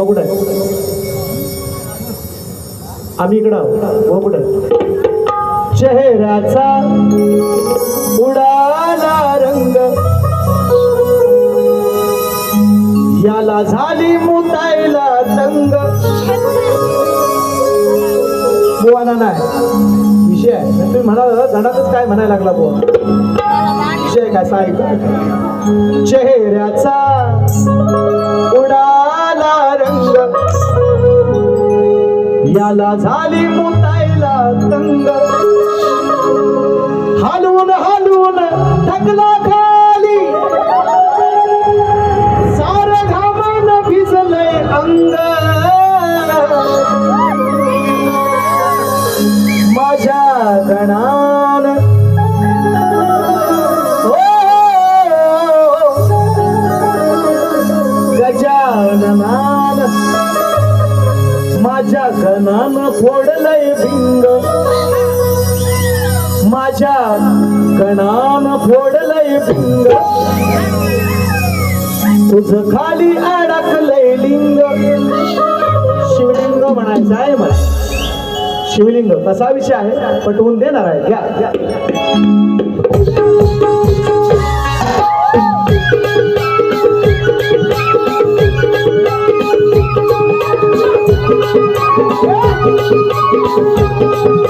व कुठं आम्ही इकडं आहोत कुठं चेहऱ्याचा उडाला रंग. याला झाली मुतायला तंग. बुवाना नाही. विषय आहे. तुम्ही म्हणाला धडातच काय म्हणायला लागला बुवा? विषय काय सांग चेहऱ्याचा याला झाली मुतायला तंग. हलवून हलवून थकला खाली. सार घामान भिजलय अंग. माझ्या गणान कणान फोडलय भिंग. माझ्या कणान फोडलय भिंग. तुझ खाली अडकलय लिंग. शिवलिंग म्हणायचं आहे मला. शिवलिंग कसा विषय आहे पटवून देणार आहे. घ्या घ्या. 啦啦啦啦啦。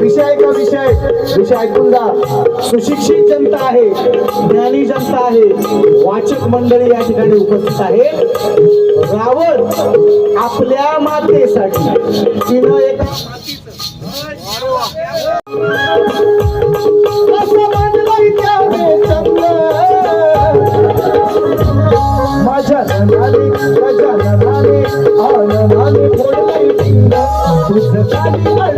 विषय का विषय? विषय ऐकून जा सुशिक्षित जनता आहे ज्ञानी जनता आहे वाचक मंडळी या ठिकाणी उपस्थित आहे रावण आपल्या मातेसाठी. तिनं एका माझ्या ननाने माझ्या ननाने आनंदाने फोडलंय पिंड तुझं खाली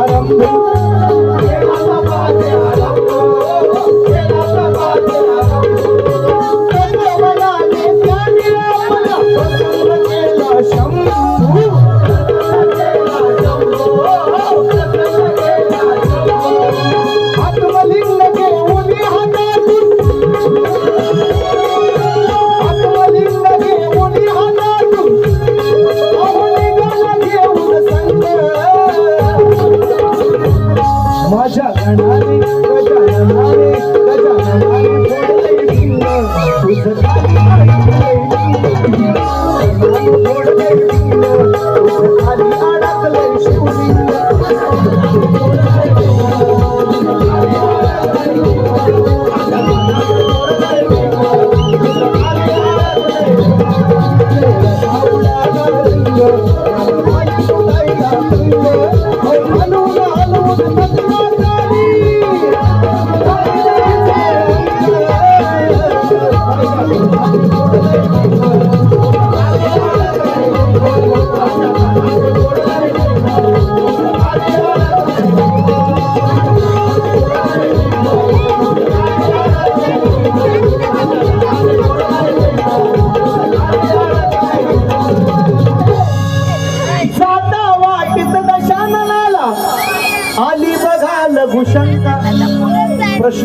आरंभ माझ्या गजाननाने गजाननाने फोडलंय लिंग तुझं खाली अडकलंय लिंग. गजाननाने खाली अडकलंय शिवलिंग हलवून हलवून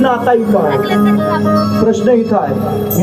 प्रश्न आता इथं आहे. प्रश्न इथं आहे.